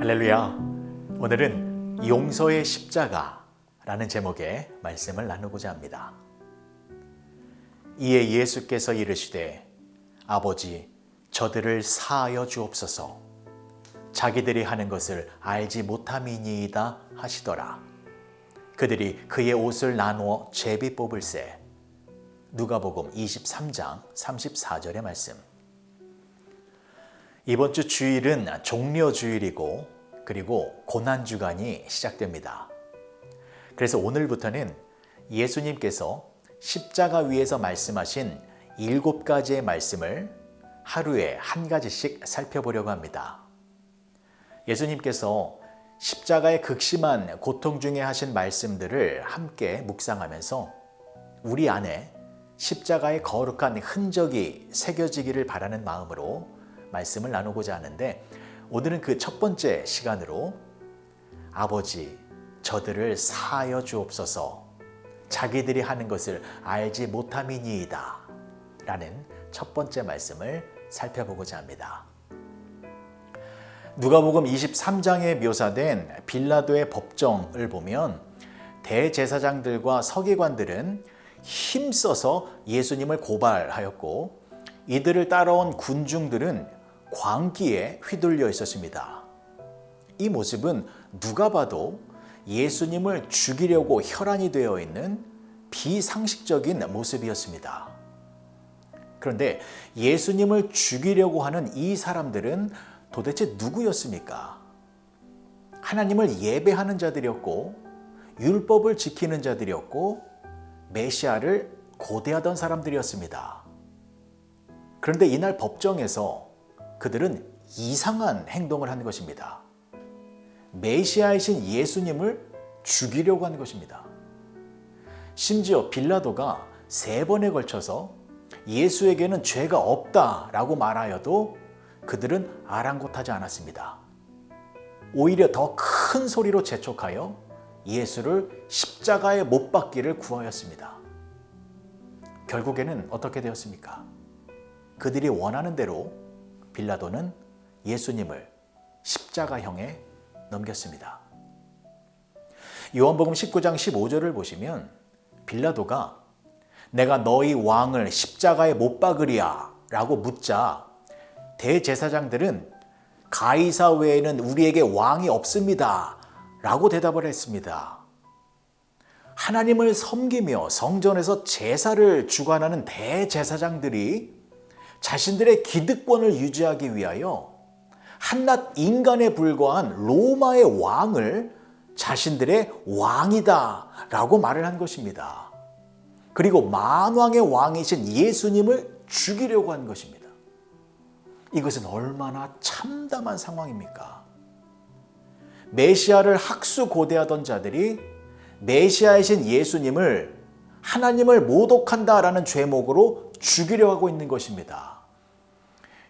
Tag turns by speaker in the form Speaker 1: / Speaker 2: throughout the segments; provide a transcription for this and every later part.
Speaker 1: 할렐루야. 오늘은 용서의 십자가라는 제목의 말씀을 나누고자 합니다. 이에 예수께서 이르시되 아버지 저들을 사하여 주옵소서 자기들이 하는 것을 알지 못함이니이다 하시더라. 그들이 그의 옷을 나누어 제비 뽑을세. 누가복음 23장 34절의 말씀. 이번 주 주일은 종려 주일이고 그리고 고난 주간이 시작됩니다. 그래서 오늘부터는 예수님께서 십자가 위에서 말씀하신 일곱 가지의 말씀을 하루에 한 가지씩 살펴보려고 합니다. 예수님께서 십자가의 극심한 고통 중에 하신 말씀들을 함께 묵상하면서 우리 안에 십자가의 거룩한 흔적이 새겨지기를 바라는 마음으로 말씀을 나누고자 하는데 오늘은 그 첫 번째 시간으로 아버지 저들을 사하여 주옵소서 자기들이 하는 것을 알지 못함이니이다 라는 첫 번째 말씀을 살펴보고자 합니다. 누가복음 23장에 묘사된 빌라도의 법정을 보면 대제사장들과 서기관들은 힘써서 예수님을 고발하였고 이들을 따라온 군중들은 광기에 휘둘려 있었습니다. 이 모습은 누가 봐도 예수님을 죽이려고 혈안이 되어 있는 비상식적인 모습이었습니다. 그런데 예수님을 죽이려고 하는 이 사람들은 도대체 누구였습니까? 하나님을 예배하는 자들이었고, 율법을 지키는 자들이었고, 메시아를 고대하던 사람들이었습니다. 그런데 이날 법정에서 그들은 이상한 행동을 한 것입니다. 메시아이신 예수님을 죽이려고 하는 것입니다. 심지어 빌라도가 세 번에 걸쳐서 예수에게는 죄가 없다라고 말하여도 그들은 아랑곳하지 않았습니다. 오히려 더 큰 소리로 재촉하여 예수를 십자가에 못 박기를 구하였습니다. 결국에는 어떻게 되었습니까? 그들이 원하는 대로 빌라도는 예수님을 십자가형에 넘겼습니다. 요한복음 19장 15절을 보시면 빌라도가 내가 너희 왕을 십자가에 못 박으리야 라고 묻자 대제사장들은 가이사 외에는 우리에게 왕이 없습니다 라고 대답을 했습니다. 하나님을 섬기며 성전에서 제사를 주관하는 대제사장들이 자신들의 기득권을 유지하기 위하여 한낱 인간에 불과한 로마의 왕을 자신들의 왕이다 라고 말을 한 것입니다. 그리고 만왕의 왕이신 예수님을 죽이려고 한 것입니다. 이것은 얼마나 참담한 상황입니까? 메시아를 학수고대하던 자들이 메시아이신 예수님을 하나님을 모독한다라는 죄목으로 죽이려 하고 있는 것입니다.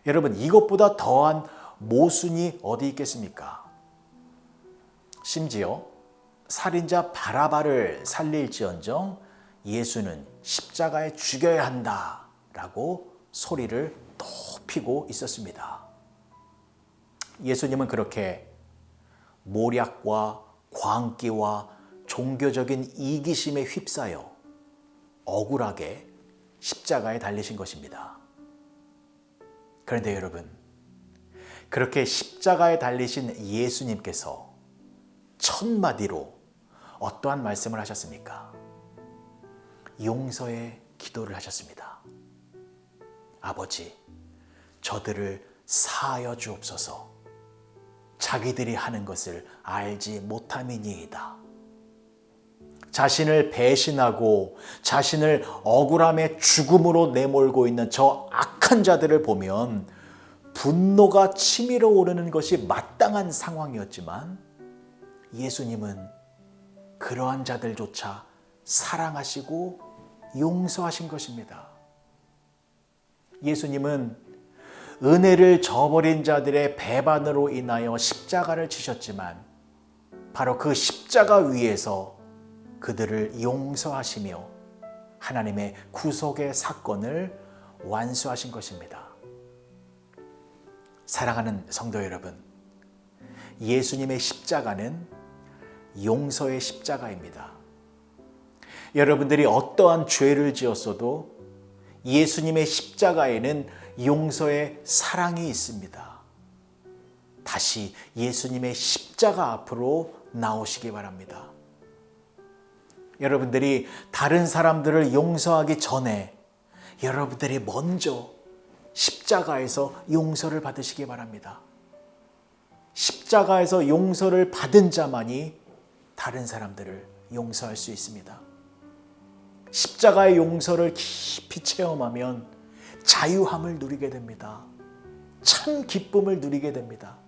Speaker 1: 여러분, 이것보다 더한 모순이 어디 있겠습니까? 심지어 살인자 바라바를 살릴지언정 예수는 십자가에 죽여야 한다 라고 소리를 높이고 있었습니다. 예수님은 그렇게 모략과 광기와 종교적인 이기심에 휩싸여 억울하게 십자가에 달리신 것입니다. 그런데 여러분, 그렇게 십자가에 달리신 예수님께서 첫마디로 어떠한 말씀을 하셨습니까? 용서의 기도를 하셨습니다. 아버지, 저들을 사하여 주옵소서. 자기들이 하는 것을 알지 못함이니이다. 자신을 배신하고 자신을 억울함의 죽음으로 내몰고 있는 저 악한 자들을 보면 분노가 치밀어 오르는 것이 마땅한 상황이었지만 예수님은 그러한 자들조차 사랑하시고 용서하신 것입니다. 예수님은 은혜를 저버린 자들의 배반으로 인하여 십자가를 치셨지만 바로 그 십자가 위에서 그들을 용서하시며 하나님의 구속의 사건을 완수하신 것입니다. 사랑하는 성도 여러분, 예수님의 십자가는 용서의 십자가입니다. 여러분들이 어떠한 죄를 지었어도 예수님의 십자가에는 용서의 사랑이 있습니다. 다시 예수님의 십자가 앞으로 나오시기 바랍니다. 여러분들이 다른 사람들을 용서하기 전에 여러분들이 먼저 십자가에서 용서를 받으시기 바랍니다. 십자가에서 용서를 받은 자만이 다른 사람들을 용서할 수 있습니다. 십자가의 용서를 깊이 체험하면 자유함을 누리게 됩니다. 참 기쁨을 누리게 됩니다.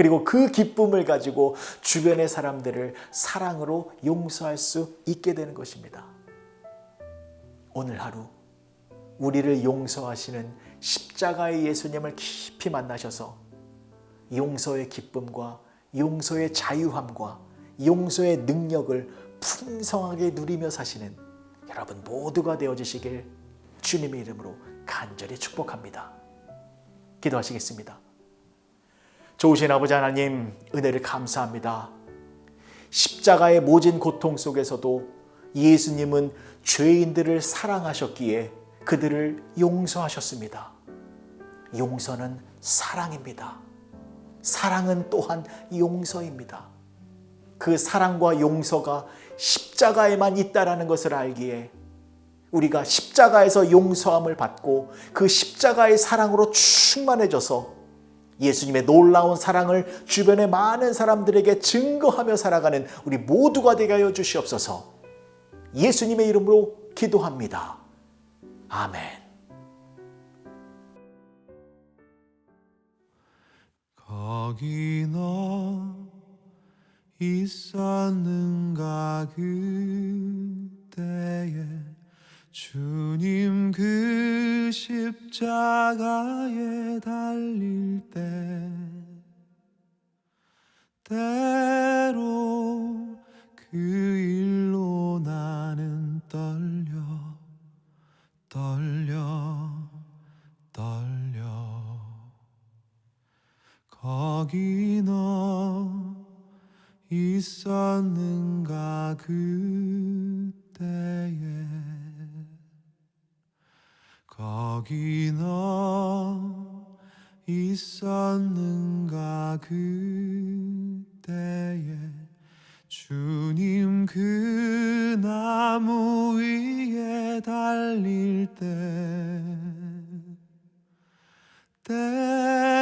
Speaker 1: 그리고 그 기쁨을 가지고 주변의 사람들을 사랑으로 용서할 수 있게 되는 것입니다. 오늘 하루 우리를 용서하시는 십자가의 예수님을 깊이 만나셔서 용서의 기쁨과 용서의 자유함과 용서의 능력을 풍성하게 누리며 사시는 여러분 모두가 되어주시길 주님의 이름으로 간절히 축복합니다. 기도하시겠습니다. 좋으신 아버지 하나님 은혜를 감사합니다. 십자가의 모진 고통 속에서도 예수님은 죄인들을 사랑하셨기에 그들을 용서하셨습니다. 용서는 사랑입니다. 사랑은 또한 용서입니다. 그 사랑과 용서가 십자가에만 있다라는 것을 알기에 우리가 십자가에서 용서함을 받고 그 십자가의 사랑으로 충만해져서 예수님의 놀라운 사랑을 주변의 많은 사람들에게 증거하며 살아가는 우리 모두가 되게 하여 주시옵소서. 예수님의 이름으로 기도합니다. 아멘.
Speaker 2: 거기 너 있었는가 그때에 주님 그 십자가에 달릴 때 때로 그 일로 나는 떨려 떨려 떨려. 거기 너 있었 거기 너 있었는가 그때에 주님 그 나무 위에 달릴 때 때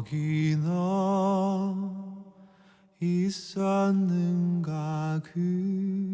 Speaker 2: 거기 너 있었는가 그